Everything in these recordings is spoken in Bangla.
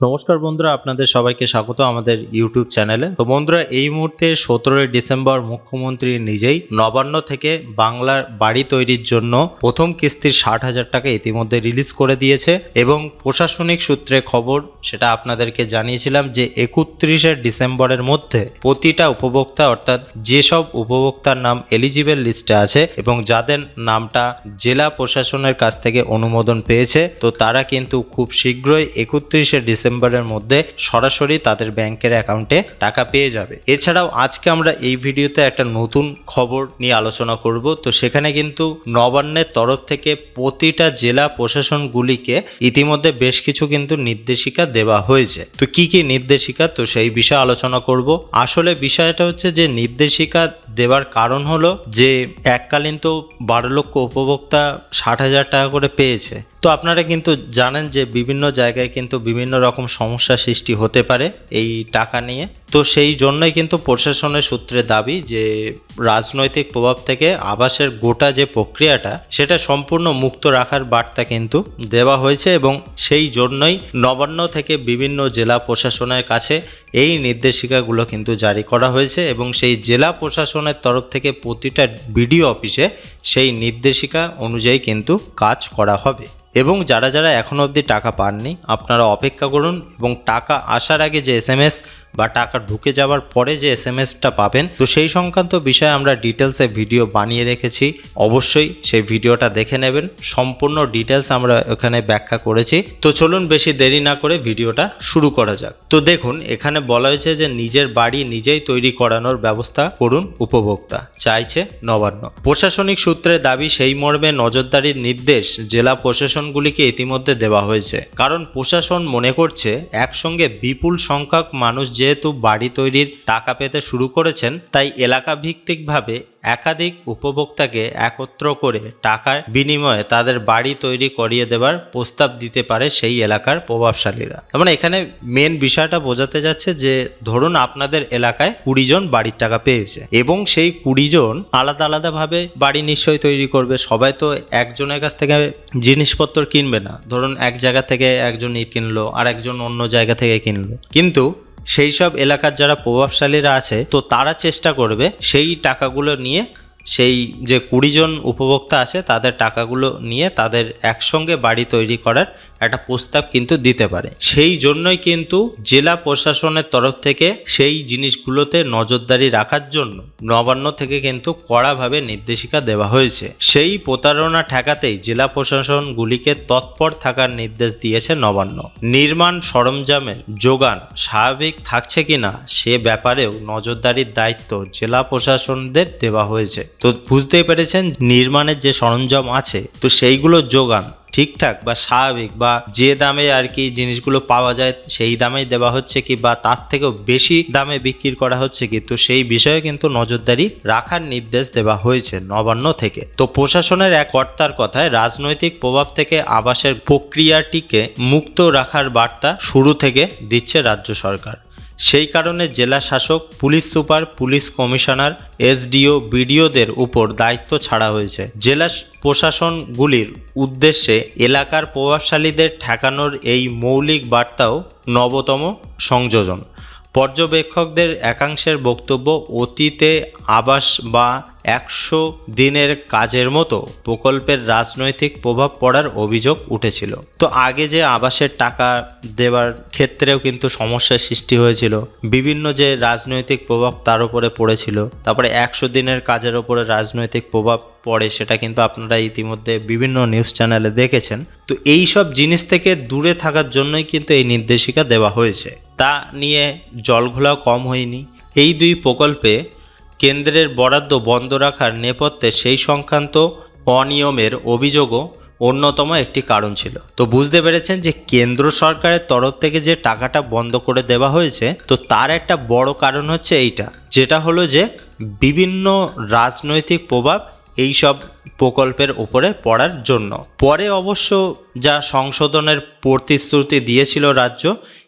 নমস্কার বন্ধুরা, আপনাদের সবাইকে স্বাগত আমাদের ইউটিউব চ্যানেলে। তো বন্ধুরা, এই মুহূর্তে সতেরোই ডিসেম্বর মুখ্যমন্ত্রী নিজেই নবান্ন থেকে বাংলার বাড়ি তৈরির জন্য প্রথম কিস্তির ষাট হাজার টাকা ইতিমধ্যে রিলিজ করে দিয়েছে এবং প্রশাসনিক সূত্রে খবর সেটা আপনাদেরকে জানিয়েছিলাম যে একত্রিশে ডিসেম্বরের মধ্যে প্রতিটা উপভোক্তা অর্থাৎ যেসব উপভোক্তার নাম এলিজিবল লিস্টে আছে এবং যাদের নামটা জেলা প্রশাসনের কাছ থেকে অনুমোদন পেয়েছে, তো তারা কিন্তু খুব শীঘ্রই একত্রিশে ডিসেম্বরের মধ্যে সরাসরি তাদের ব্যাংকের অ্যাকাউন্টে টাকা পেয়ে যাবে। এছাড়াও আজকে আমরা এই ভিডিওতে একটা নতুন খবর নিয়ে আলোচনা করব। তো সেখানে কিন্তু নবান্নের তরফ থেকে প্রতিটা জেলা প্রশাসনগুলিকে ইতিমধ্যে বেশ কিছু কিন্তু নির্দেশিকা দেওয়া হয়েছে। তো কি কি নির্দেশিকা? তো সেই বিষয়ে আলোচনা করব। আসলে বিষয়টা হচ্ছে যে নির্দেশিকা দেওয়ার কারণ হলো যে এককালীন তো বারো লক্ষ উপভোক্তা ষাট হাজার টাকা করে পেয়েছে। তো আপনারা কিন্তু জানেন যে বিভিন্ন জায়গায় কিন্তু বিভিন্ন রকম সমস্যা সৃষ্টি হতে পারে এই টাকা নিয়ে। তো সেই জন্যই কিন্তু প্রশাসনের সূত্রে দাবি যে রাজনৈতিক প্রভাব থেকে আবাসের গোটা যে প্রক্রিয়াটা, সেটা সম্পূর্ণ মুক্ত রাখার বার্তা কিন্তু দেওয়া হয়েছে এবং সেই জন্যই নবান্ন থেকে বিভিন্ন জেলা প্রশাসনের কাছে এই নির্দেশিকাগুলো কিন্তু জারি করা হয়েছে এবং সেই জেলা প্রশাসনের তরফ থেকে প্রতিটা বিডিও অফিসে সেই নির্দেশিকা অনুযায়ী কিন্তু কাজ করা হবে। এবং যারা যারা এখনও অবধি টাকা পাননি, আপনারা অপেক্ষা করুন এবং টাকা আসার আগে যে এস বা টাকা ঢুকে যাওয়ার পরে যে এস পাবেন, তো সেই সংক্রান্ত বিষয়ে আমরা ডিটেলসে ভিডিও বানিয়ে রেখেছি। অবশ্যই সেই ভিডিওটা দেখে নেবেন। সম্পূর্ণ ডিটেলস আমরা এখানে ব্যাখ্যা করেছি। তো চলুন বেশি দেরি না করে ভিডিওটা শুরু করা যাক। তো দেখুন, এখানে বলা হয়েছে যে নিজের বাড়ি নিজেই তৈরি করানোর ব্যবস্থা করুন উপভোক্তা। চাইছে নবান্ন। প্রশাসনিক সূত্রে দাবি, সেই মর্মে নজরদারির নির্দেশ জেলা প্রশাসনগুলিকে ইতিমধ্যে দেওয়া হয়েছে। কারণ প্রশাসন মনে করছে, একসঙ্গে বিপুল সংখ্যক মানুষ যেহেতু বাড়ি তৈরির টাকা পেতে শুরু করেছেন, তাই এলাকা ভিত্তিকভাবে একাধিক উপভোক্তাকে একত্র করে টাকার বিনিময়ে তাদের বাড়ি তৈরি করিয়ে দেওয়ার প্রস্তাব দিতে পারে সেই এলাকার প্রভাবশালীরা। তার মানে এখানে মেন বিষয়টা বোঝাতে যাচ্ছে যে, ধরুন আপনাদের এলাকায় কুড়ি জন বাড়ির টাকা পেয়েছে এবং সেই কুড়ি জন আলাদা আলাদাভাবে বাড়ি নিশ্চয়ই তৈরি করবে। সবাই তো একজনের কাছ থেকে জিনিসপত্র কিনবে না। ধরুন এক জায়গা থেকে একজন ইট কিনলো আর একজন অন্য জায়গা থেকে কিনলো। কিন্তু সেই সব এলাকার যারা প্রভাবশালীরা আছে, তো তারা চেষ্টা করবে সেই টাকাগুলো নিয়ে, সেই যে কুড়ি জন উপভোক্তা আছে, তাদের টাকাগুলো নিয়ে তাদের একসঙ্গে বাড়ি তৈরি করার একটা প্রস্তাব কিন্তু দিতে পারে। সেই জন্যই কিন্তু জেলা প্রশাসনের তরফ থেকে সেই জিনিসগুলোতে নজরদারি রাখার জন্য নবান্ন থেকে কিন্তু কড়াভাবে নির্দেশিকা দেওয়া হয়েছে। সেই প্রতারণা ঠেকাতেই জেলা প্রশাসনগুলিকে তৎপর থাকার নির্দেশ দিয়েছে নবান্ন। নির্মাণ সরঞ্জামের যোগান স্বাভাবিক থাকছে কিনা সে ব্যাপারেও নজরদারির দায়িত্ব জেলা প্রশাসনদের দেওয়া হয়েছে। তো বুঝতেই পেরেছেন, নির্মাণের যে সরঞ্জাম আছে, তো সেইগুলো যোগান ঠিকঠাক বা স্বাভাবিক বা যে দামে আর কি জিনিসগুলো পাওয়া যায় সেই দামেই দেওয়া হচ্ছে কি বা তার থেকেও বেশি দামে বিক্রি করা হচ্ছে কি? তো সেই বিষয়ে কিন্তু নজরদারি রাখার নির্দেশ দেওয়া হয়েছে নবান্ন থেকে। তো প্রশাসনের এক কর্তার কথায় রাজনৈতিক প্রভাব থেকে আবাসের প্রক্রিয়াটিকে মুক্ত রাখার বার্তা শুরু থেকে দিচ্ছে রাজ্য সরকার। সেই কারণে জেলা শাসক, police super, police commissioner, SDO, বিডিওদের উপর দায়িত্ব ছাড়া হয়েছে। জেলা প্রশাসনগুলির উদ্দেশ্যে এলাকার প্রভাবশালীদের ঠেকানোর এই মৌলিক বার্তাও নবতম সংযোজন। পর্যবেক্ষকদের একাংশের বক্তব্য অতীতে আবাস বা একশো দিনের কাজের মতো প্রকল্পের রাজনৈতিক প্রভাব পড়ার অভিযোগ উঠেছিল। তো আগে যে আবাসের টাকা দেওয়ার ক্ষেত্রেও কিন্তু সমস্যার সৃষ্টি হয়েছিল। বিভিন্ন যে রাজনৈতিক প্রভাব তার উপরে পড়েছিল। তারপরে একশো দিনের কাজের ওপরে রাজনৈতিক প্রভাব পড়ে সেটা কিন্তু আপনারা ইতিমধ্যে বিভিন্ন নিউজ চ্যানেলে দেখেছেন। তো এই সব জিনিস থেকে দূরে থাকার জন্যই কিন্তু এই নির্দেশিকা দেওয়া হয়েছে। তা নিয়ে জলঘোলাও কম হয়নি। এই দুই প্রকল্পে কেন্দ্রের বরাদ্দ বন্ধ রাখার নেপথ্যে সেই সংক্রান্ত অনিয়মের অভিযোগও অন্যতম একটি কারণ ছিল। তো বুঝতে পেরেছেন যে কেন্দ্র সরকারের তরফ থেকে যে টাকাটা বন্ধ করে দেওয়া হয়েছে, তো তার একটা বড় কারণ হচ্ছে এইটা। যেটা হলো যে বিভিন্ন রাজনৈতিক প্রভাব এই সব প্রকল্পের ওপরে পড়ার জন্য। পরে অবশ্য যা সংশোধনের প্রতিশ্রুতি দিয়েছিল রাজ্য,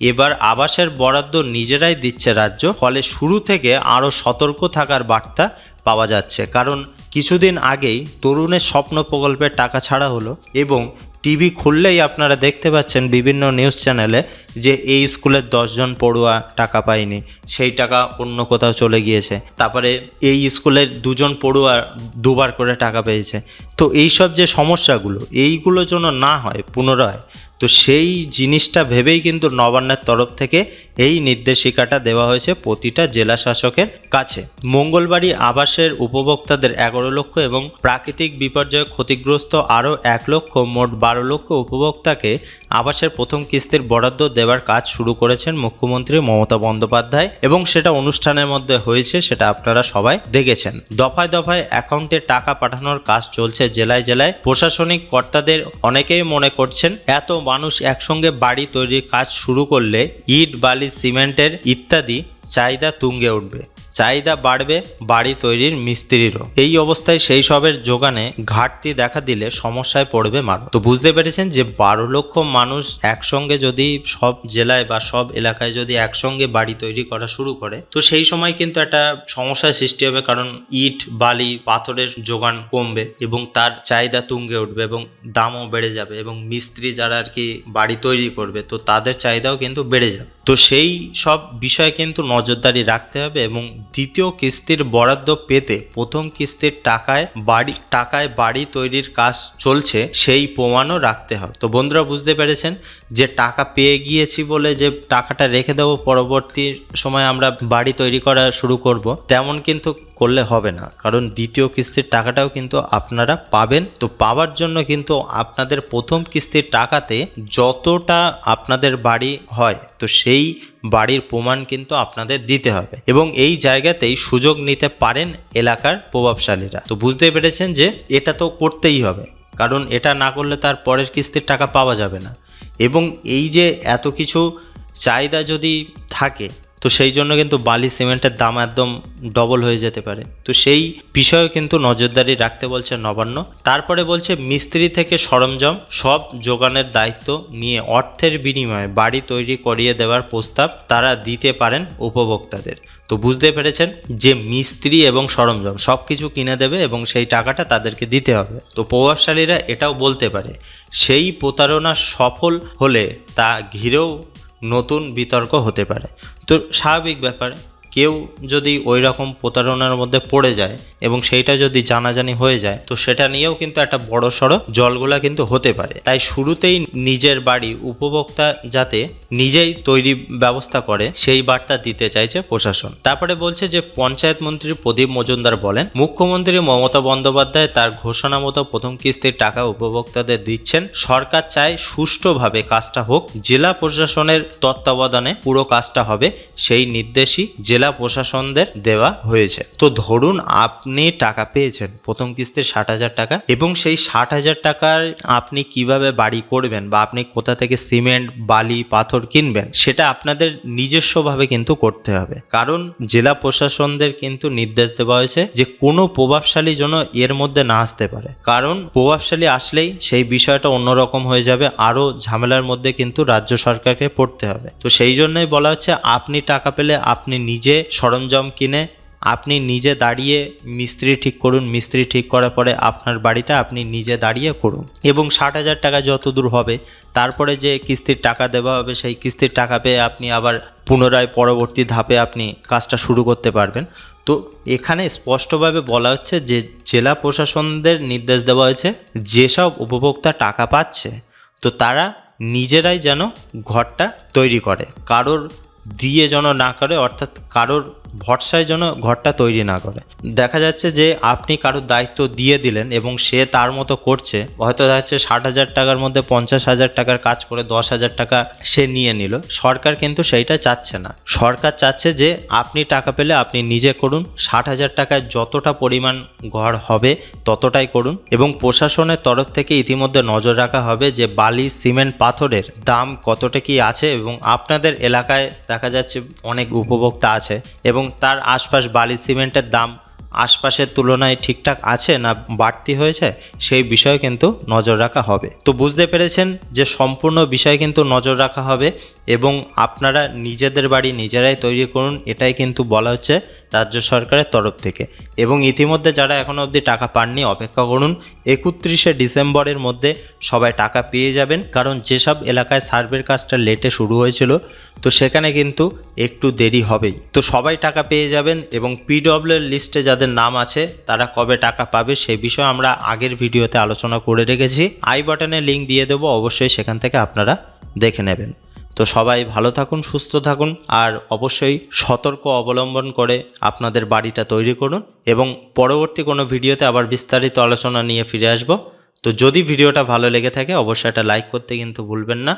এবার আবাসের বরাদ্দ নিজেরাই দিচ্ছে রাজ্য, ফলে শুরু থেকে আরও সতর্ক থাকার বার্তা পাওয়া যাচ্ছে। কারণ কিছুদিন আগেই তরুণের স্বপ্ন প্রকল্পের টাকা ছাড়া হলো এবং টিভি খুললেই আপনারা দেখতে পাচ্ছেন বিভিন্ন নিউজ চ্যানেলে যে এই স্কুলের দশজন পড়ুয়া টাকা পায়নি, সেই টাকা অন্য কোথাও চলে গিয়েছে। তারপরে এই স্কুলের দুজন পড়ুয়া দুবার করে টাকা পেয়েছে। তো এইসব যে সমস্যাগুলো, এইগুলো যেন না হয়, পুনরায় তো সেই জিনিসটা ভেবেই কিন্তু নবান্নের তরফ থেকে এই নির্দেশিকাটা দেওয়া হয়েছে প্রতিটা জেলা শাসকের কাছে। মঙ্গলবাড়ি আবাসের উপভোক্তাদের এগারো লক্ষ এবং প্রাকৃতিক বিপর্যয়ে ক্ষতিগ্রস্ত আরও এক লক্ষ, মোট বারো লক্ষ উপভোক্তাকে আবাসের প্রথম কিস্তির বরাদ্দ দেওয়ার কাজ শুরু করেছেন মুখ্যমন্ত্রী মমতা বন্দ্যোপাধ্যায় এবং সেটা অনুষ্ঠানের মধ্যে হয়েছে সেটা আপনারা সবাই দেখেছেন। দফায় দফায় অ্যাকাউন্টে টাকা পাঠানোর কাজ চলছে জেলায় জেলায়। প্রশাসনিক কর্তাদের অনেকেই মনে করছেন, এত মানুষ একসঙ্গে বাড়ি তৈরির কাজ শুরু করলে ইট বালি সিমেন্টের ইত্যাদি চাহিদা তুঙ্গে উঠবে। চাহিদা বাড়বে বাড়ি তৈরির মিস্ত্রিরও। এই অবস্থায় সেই সবের যোগানে ঘাটতি দেখা দিলে সমস্যায় পড়বে মানুষ। তো বুঝতে পেরেছেন যে বারো লক্ষ মানুষ একসঙ্গে যদি সব জেলায় বা সব এলাকায় যদি একসঙ্গে বাড়ি তৈরি করা শুরু করে, তো সেই সময় কিন্তু একটা সমস্যার সৃষ্টি হবে কারণ ইট, বালি, পাথরের যোগান কমবে এবং তার চাহিদা তুঙ্গে উঠবে এবং দামও বেড়ে যাবে এবং মিস্ত্রি যারা আর কি বাড়ি তৈরি করবে, তো তাদের চাহিদাও কিন্তু বেড়ে যাবে। তো সেই সব বিষয়ে কিন্তু নজরদারি রাখতে হবে এবং দ্বিতীয় কিস্তির বরাদ্দ পেতে প্রথম কিস্তির টাকায় বাড়ি টাকায় বাড়ি তৈরির কাজ চলছে, সেই প্রমাণও রাখতে হবে। তো বন্ধুরা, বুঝতে পেরেছেন? যে টাকা পেয়ে গিয়েছি বলে যে টাকাটা রেখে দেবো, পরবর্তী সময় আমরা বাড়ি তৈরি করা শুরু করব, তেমন কিন্তু করলে হবে না। কারণ দ্বিতীয় কিস্তির টাকাটাও কিন্তু আপনারা পাবেন। তো পাওয়ার জন্য কিন্তু আপনাদের প্রথম কিস্তির টাকাতে যতটা আপনাদের বাড়ি হয়, তো সেই বাড়ির প্রমাণ কিন্তু আপনাদের দিতে হবে। এবং এই জায়গাতেই সুযোগ নিতে পারেন এলাকার প্রভাবশালীরা। তো বুঝতে পেরেছেন যে এটা তো করতেই হবে। কারণ এটা না করলে তার পরের কিস্তির টাকা পাওয়া যাবে না। এবং এই যে এত কিছু চাহিদা যদি থাকে তো সেই জন্য কিন্তু বালি সিমেন্টের দাম একদম ডবল হয়ে যেতে পারে। তো সেই বিষয়ে কিন্তু নজরদারি রাখতে বলছে নবান্ন। তারপরে বলছে মিস্ত্রি থেকে সরঞ্জাম, সব যোগানের দায়িত্ব নিয়ে অর্থের বিনিময়ে বাড়ি তৈরি করিয়ে দেওয়ার প্রস্তাব তারা দিতে পারেন উপভোক্তাদের। তো বুঝতে পেরেছেন যে মিস্ত্রি এবং সরঞ্জাম সব কিছু কিনে দেবে এবং সেই টাকাটা তাদেরকে দিতে হবে। তো প্রভাবশালীরা এটাও বলতে পারে, সেই প্রতারণা সফল হলে তা ঘিরেও নতুন বিতর্ক হতে পারে। তো স্বাভাবিক ব্যাপার। কেউ যদি ওই রকম প্রতারণার মধ্যে পড়ে যায় এবং সেইটা যদি জানাজানি হয়ে যায়, তো সেটা নিয়েও কিন্তু একটা বড় সড়ো জলগোলা কিন্তু হতে পারে। তাই শুরুতেই নিজের বাড়ি উপভোক্তা যাতে নিজেই তৈরি ব্যবস্থা করে, সেই বার্তা দিতে চাইছে প্রশাসন। তারপরে বলছে যে, পঞ্চায়েত মন্ত্রী প্রদীপ মজুমদার বলেন, মুখ্যমন্ত্রী মমতা বন্দ্যোপাধ্যায় তার ঘোষণা মতো প্রথম কিস্তির টাকা উপভোক্তাদের দিচ্ছেন। সরকার চায় সুষ্ঠুভাবে কাজটা হোক, জেলা প্রশাসনের তত্ত্বাবধানে পুরো কাজটা হবে, সেই নির্দেশই জেলা প্রশাসনদের দেওয়া হয়েছে। তো ধরুন আপনি টাকা পেয়েছেন, প্রথম কিস্তির ষাট হাজার টাকা, এবং সেই ষাট হাজার টাকার আপনি কীভাবে বাড়ি করবেন বা আপনি কোথা থেকে সিমেন্ট, বালি, পাথর কিনবেন, সেটা আপনাদের নিজস্বভাবে কিন্তু করতে হবে। কারণ জেলা প্রশাসনদের কিন্তু নির্দেশ দেওয়া হয়েছে যে কোনো প্রভাবশালী যেন এর মধ্যে না আসতে পারে। কারণ প্রভাবশালী আসলেই সেই বিষয়টা অন্যরকম হয়ে যাবে, আরও ঝামেলার মধ্যে কিন্তু রাজ্য সরকারকে পড়তে হবে। তো সেই জন্যই বলা হচ্ছে, আপনি টাকা পেলে আপনি নিজে সরঞ্জাম কিনে আপনি নিজে দাঁড়িয়ে মিস্ত্রি ঠিক করুন, মিস্ত্রি ঠিক করার পরে আপনার বাড়িটা আপনি নিজে দাঁড়িয়ে করুন। এবং ষাট হাজার টাকা যত দূর হবে, তারপরে যে কিস্তির টাকা দেওয়া হবে, সেই কিস্তির টাকা পেয়ে আপনি আবার পুনরায় পরবর্তী ধাপে আপনি কাজটা শুরু করতে পারবেন। তো এখানে স্পষ্টভাবে বলা হচ্ছে যে, জেলা প্রশাসনদের নির্দেশ দেওয়া হয়েছে, যেসব উপভোক্তা টাকা পাচ্ছে, তো তারা নিজেরাই যেন ঘরটা তৈরি করে। কারোর দিয়ে যেন না করে অর্থাৎ কারোর ভরসায় যেন ঘরটা তৈরি না করে। দেখা যাচ্ছে যে আপনি কারোর দায়িত্ব দিয়ে দিলেন এবং সে তার মতো করছে, হয়তো দেখা যাচ্ছে ষাট হাজার টাকার মধ্যে পঞ্চাশ হাজার টাকার কাজ করে দশ হাজার টাকা সে নিয়ে নিল। সরকার কিন্তু সেইটা চাচ্ছে না। সরকার চাচ্ছে যে আপনি টাকা পেলে আপনি নিজে করুন, ষাট হাজার টাকায় যতটা পরিমাণ ঘর হবে ততটাই করুন এবং প্রশাসনের তরফ থেকে ইতিমধ্যে নজর রাখা হবে যে বালি, সিমেন্ট, পাথরের দাম কতটা কি আছে এবং আপনাদের এলাকায় দেখা যাচ্ছে অনেক উপভোক্তা আছে এবং তার আশপাশ বালি সিমেন্টের দাম আশপাশের তুলনায় ঠিকঠাক আছে না বাড়তি হয়েছে, সেই বিষয়ে কিন্তু নজর রাখা হবে। তো বুঝতে পেরেছেন যে সম্পূর্ণ বিষয় কিন্তু নজর রাখা হবে এবং আপনারা নিজেদের বাড়ি নিজেরাই তৈরি করুন, এটাই কিন্তু বলা হচ্ছে রাজ্য সরকারের তরফ থেকে। এবং ইতিমধ্যে যারা এখনও অবধি টাকা পাননি, অপেক্ষা করুন, একত্রিশে ডিসেম্বরের মধ্যে সবাই টাকা পেয়ে যাবেন। কারণ যেসব এলাকায় সার্ভের কাজটা লেটে শুরু হয়েছিল, তো সেখানে কিন্তু একটু দেরি হবেই। তো সবাই টাকা পেয়ে যাবেন এবং পিডব্লিউ লিস্টে যাদের নাম আছে, তারা কবে টাকা পাবে সেই বিষয়ে আমরা আগের ভিডিওতে আলোচনা করে রেখেছি। আই বাটনে লিঙ্ক দিয়ে দেবো, অবশ্যই সেখান থেকে আপনারা দেখে নেবেন। তো সবাই ভালো থাকুন, সুস্থ থাকুন আর অবশ্যই সতর্ক অবলম্বন করে আপনাদের বাড়িটা তৈরি করুন এবং পরবর্তী কোনো ভিডিওতে আবার বিস্তারিত আলোচনা নিয়ে ফিরে আসব। তো যদি ভিডিওটা ভালো লেগে থাকে, অবশ্যই একটা লাইক করতে কিন্তু ভুলবেন না।